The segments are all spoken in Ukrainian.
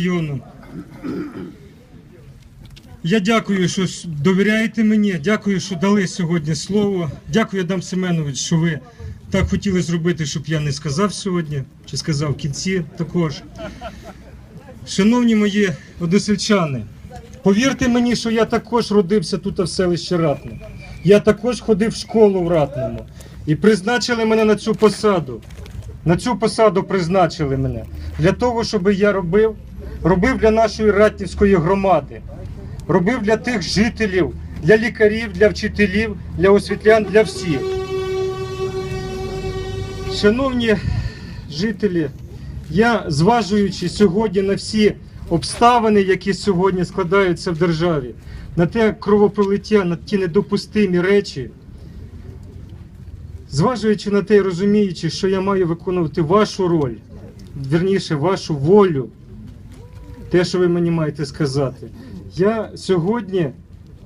району. Я дякую, що довіряєте мені. Дякую, що дали сьогодні слово. Дякую, Адам Семенович, що ви так хотіли зробити, щоб я не сказав сьогодні, чи сказав в кінці також. Шановні мої односельчани, повірте мені, що я також родився тут в селищі Ратне. Я також ходив в школу в Ратному. І призначили мене на цю посаду. На цю посаду призначили мене для того, щоб я робив, робив для нашої ратнівської громади, робив для тих жителів, для лікарів, для вчителів, для освітлян, для всіх. Шановні жителі, я зважуючи сьогодні на всі обставини, які сьогодні складаються в державі, на те кровопролиття, на ті недопустимі речі, зважуючи на те розуміючи, що я маю виконувати вашу роль, вірніше, вашу волю, те, що ви мені маєте сказати, я сьогодні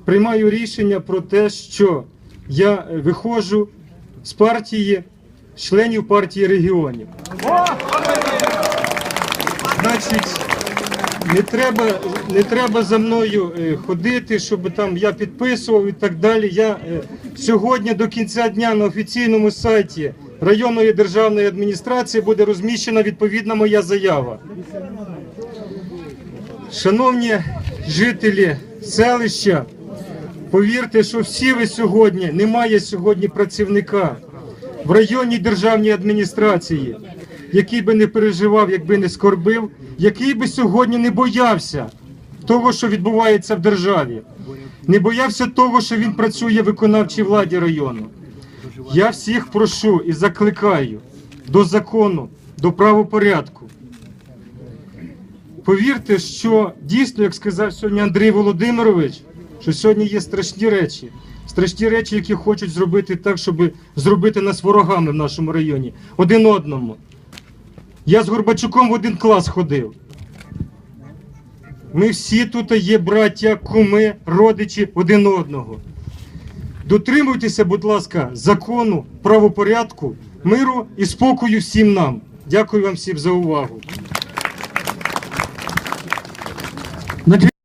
приймаю рішення про те, що я виходжу з партії членів партії регіонів. Значить, не треба, не треба за мною е, ходити, щоб там я підписував і так далі. Я е, сьогодні до кінця дня на офіційному сайті районної державної адміністрації буде розміщена відповідна моя заява. Шановні жителі селища, повірте, що всі ви сьогодні немає сьогодні працівника в районній державній адміністрації, який би не переживав, якби не скорбив, який би сьогодні не боявся того, що відбувається в державі, не боявся того, що він працює в виконавчій владі району. Я всіх прошу і закликаю до закону, до правопорядку. Повірте, що дійсно, як сказав сьогодні Андрій Володимирович, що сьогодні є страшні речі. Страшні речі, які хочуть зробити так, щоб зробити нас ворогами в нашому районі, один одному. Я з Горбачуком в один клас ходив. Ми всі тут є браття, куми, родичі один одного. Дотримуйтеся, будь ласка, закону, правопорядку, миру і спокою всім нам. Дякую вам всім за увагу.